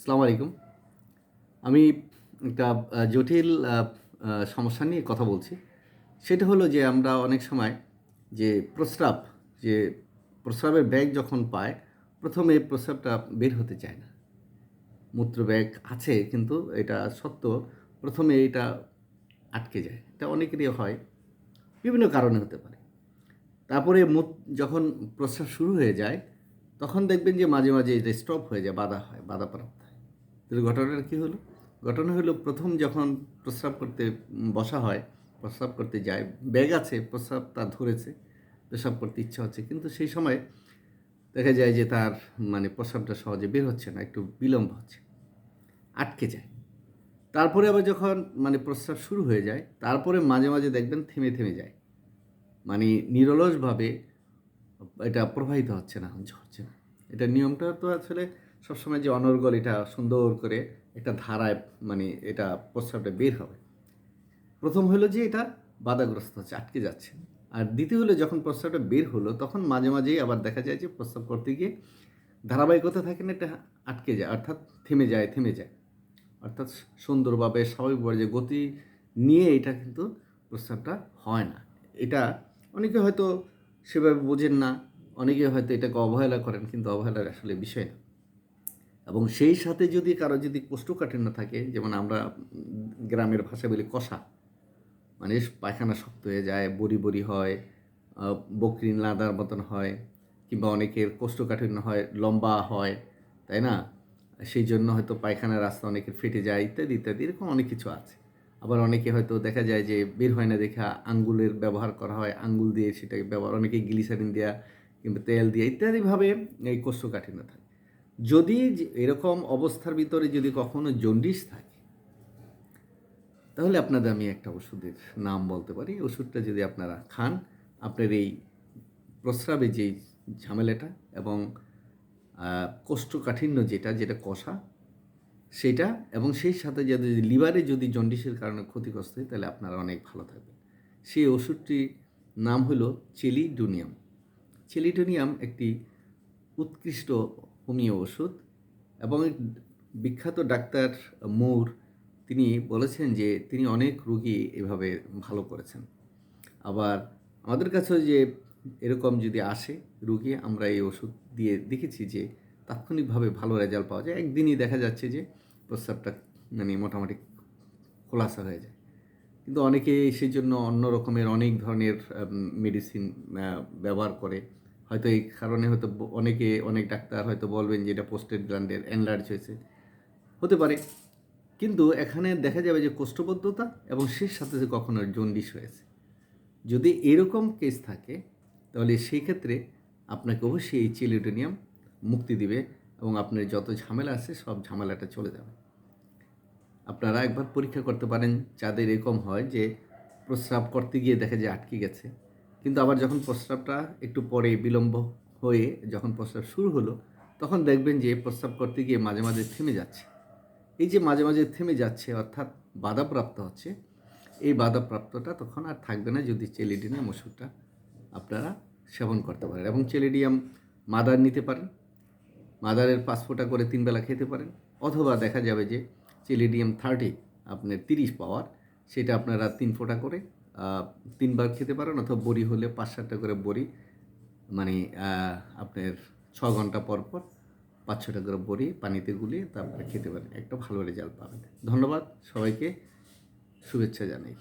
আসসালামু আলাইকুম। আমি একটা জটিল সমস্যা নিয়ে কথা বলছি। সেটা হলো যে আমরা অনেক সময় যে প্রস্রাব, যে প্রস্রাবের ব্যাগ যখন পায়, প্রথমে প্রস্রাবটা বের হতে চায় না। মূত্র ব্যাগ আছে, কিন্তু এটা সত্য প্রথমে এটা আটকে যায়। এটা অনেকেরই হয়, বিভিন্ন কারণে হতে পারে। তারপরে যখন প্রস্রাব শুরু হয়ে যায়, তখন দেখবেন যে মাঝে মাঝে এটা স্টপ হয়ে যায়, বাধা হয়, বাধাপ্রাপ্ত। তাহলে ঘটনাটা কী হলো? ঘটনা হলো প্রথম যখন প্রস্রাব করতে বসা হয়, প্রস্রাব করতে যায়, ব্যাগ আছে প্রস্রাব তার ধরেছে, প্রস্রাব করতে ইচ্ছা হচ্ছে। কিন্তু সেই সময় দেখা যায় যে তার মানে প্রস্রাবটা সহজে বের হচ্ছে না, একটু বিলম্ব হচ্ছে, আটকে যায়। তারপরে আবার যখন মানে প্রস্রাব শুরু হয়ে যায়, তারপরে মাঝে মাঝে দেখবেন থেমে থেমে যায়। মানে নিরলসভাবে এটা প্রবাহিত হচ্ছে না হচ্ছে না। এটা নিয়মটা তো আসলে সবসময় যে অনর্গল এটা সুন্দর করে একটা ধারায় মানে এটা প্রস্রাবটা বের হবে। প্রথম হলো যে এটা বাধাগ্রস্ত হচ্ছে, আটকে যাচ্ছে। আর দ্বিতীয় হলো যখন প্রস্রাবটা বের হলো, তখন মাঝে মাঝেই আবার দেখা যায় যে প্রস্রাব করতে গিয়ে ধারাবাহিকতা থাকে না, এটা আটকে যায়, অর্থাৎ থেমে যায় থেমে যায়। অর্থাৎ সুন্দরভাবে স্বাভাবিকভাবে যে গতি নিয়ে এটা কিন্তু প্রস্রাবটা হয় না। এটা অনেকে হয়তো সেভাবে বোঝেন না, অনেকে হয়তো এটাকে অবহেলা করেন, কিন্তু অবহেলার আসলে বিষয় না। এবং সেই সাথে যদি কারও যদি কোষ্ঠকাঠিন্য থাকে, যেমন আমরা গ্রামের ভাষা বলি কষা মানে পায়খানা শক্ত হয়ে যায়, বড়ি বড়ি হয় বকরিন লাদার মতন হয়, কিংবা অনেকের কোষ্ঠকাঠিন্য হয়, লম্বা হয়, তাই না? সেই জন্য হয়তো পায়খানার রাস্তা অনেকের ফেটে যায়, ইত্যাদি ইত্যাদি, এরকম অনেক কিছু আছে। আবার অনেকে হয়তো দেখা যায় যে বের হয় না দেখা আঙ্গুলের ব্যবহার করা হয়, আঙ্গুল দিয়ে সেটাকে ব্যবহার, অনেকে গ্লিসারিন দেওয়া কিংবা তেল দিয়ে ইত্যাদিভাবে এই কোষ্ঠকাঠিন্য থাকে। যদি এরকম অবস্থার ভিতরে যদি কখনো জন্ডিস থাকে, তাহলে আপনাদের আমি একটা ওষুধের নাম বলতে পারি। ওষুধটা যদি আপনারা খান, আপনার এই প্রস্রাবে যেই ঝামেলাটা এবং কোষ্ঠকাঠিন্য যেটা যেটা কষা, সেটা এবং সেই সাথে যদি লিভারে যদি জন্ডিসের কারণে ক্ষতিগ্রস্ত হয়, তাহলে আপনারা অনেক ভালো থাকবেন। সেই ওষুধটির নাম হলো চেলিডোনিয়াম। চেলিডোনিয়াম একটি উৎকৃষ্ট হোমিও ওষুধ এবং বিখ্যাত ডাক্তার মুর তিনি বলেছেন যে তিনি অনেক রুগী এভাবে ভালো করেছেন। আবার আমাদের কাছেও যে এরকম যদি আসে রুগী, আমরা এই ওষুধ দিয়ে দেখেছি যে তাৎক্ষণিকভাবে ভালো রেজাল্ট পাওয়া যায়। একদিনই দেখা যাচ্ছে যে প্রস্রাবটা মানে মোটামুটি খোলাসা হয়ে যায়। কিন্তু অনেকে সেই জন্য অন্য রকমের অনেক ধরনের মেডিসিন ব্যবহার করে। হয়তো এই কারণে হয়তো অনেকে, অনেক ডাক্তার হয়তো বলবেন যে এটা পোস্টেড গ্ল্যান্ডের এনলার্জ হয়েছে। হতে পারে। কিন্তু এখানে দেখা যাবে যে কোষ্ঠবদ্ধতা এবং সেই সাথে সাথে কখনো জন্ডিস হয়েছে। যদি এরকম কেস থাকে, তাহলে সেই ক্ষেত্রে আপনাকে অবশ্যই এই চিলিডোনিয়াম মুক্তি দিবে এবং আপনার যত ঝামেলা আছে, সব ঝামেলাটা চলে যাবে। আপনারা একবার পরীক্ষা করতে পারেন যাদের এরকম হয় যে প্রস্রাব করতে গিয়ে দেখা যায় আটকে গেছে। কিন্তু আবার যখন প্রস্রাবটা একটু পরে বিলম্ব হয়ে যখন প্রস্রাব শুরু হলো, তখন দেখবেন যে প্রস্রাব করতে গিয়ে মাঝে মাঝে থেমে যাচ্ছে। এই যে মাঝে মাঝে থেমে যাচ্ছে, অর্থাৎ বাধাপ্রাপ্ত হচ্ছে, এই বাধাপ্রাপ্তটা তখন আর থাকবে না যদি চেলিডিয়াম ওষুধটা আপনারা সেবন করতে পারেন এবং চেলিডিয়াম মাদার নিতে পারেন। মাদারের পাঁচ ফোঁটা করে তিন বেলা খেতে পারেন। অথবা দেখা যাবে যে চেলিডিয়াম থার্টি আপনার তিরিশ পাওয়ার, সেটা আপনারা তিন ফোঁটা করে আহ, ভাগ খেতে পারেন অথবা বড়ি হলে পাঁচ সাতটা করে বড়ি মানে আপনার ছ ঘণ্টা পর পর পাঁচ ছটা করে বড়ি পানিতে গুলিয়ে তারপরে খেতে পারেন। একটা ভালো রেজাল্ট পাবেন। ধন্যবাদ সবাইকে। শুভেচ্ছা জানাই।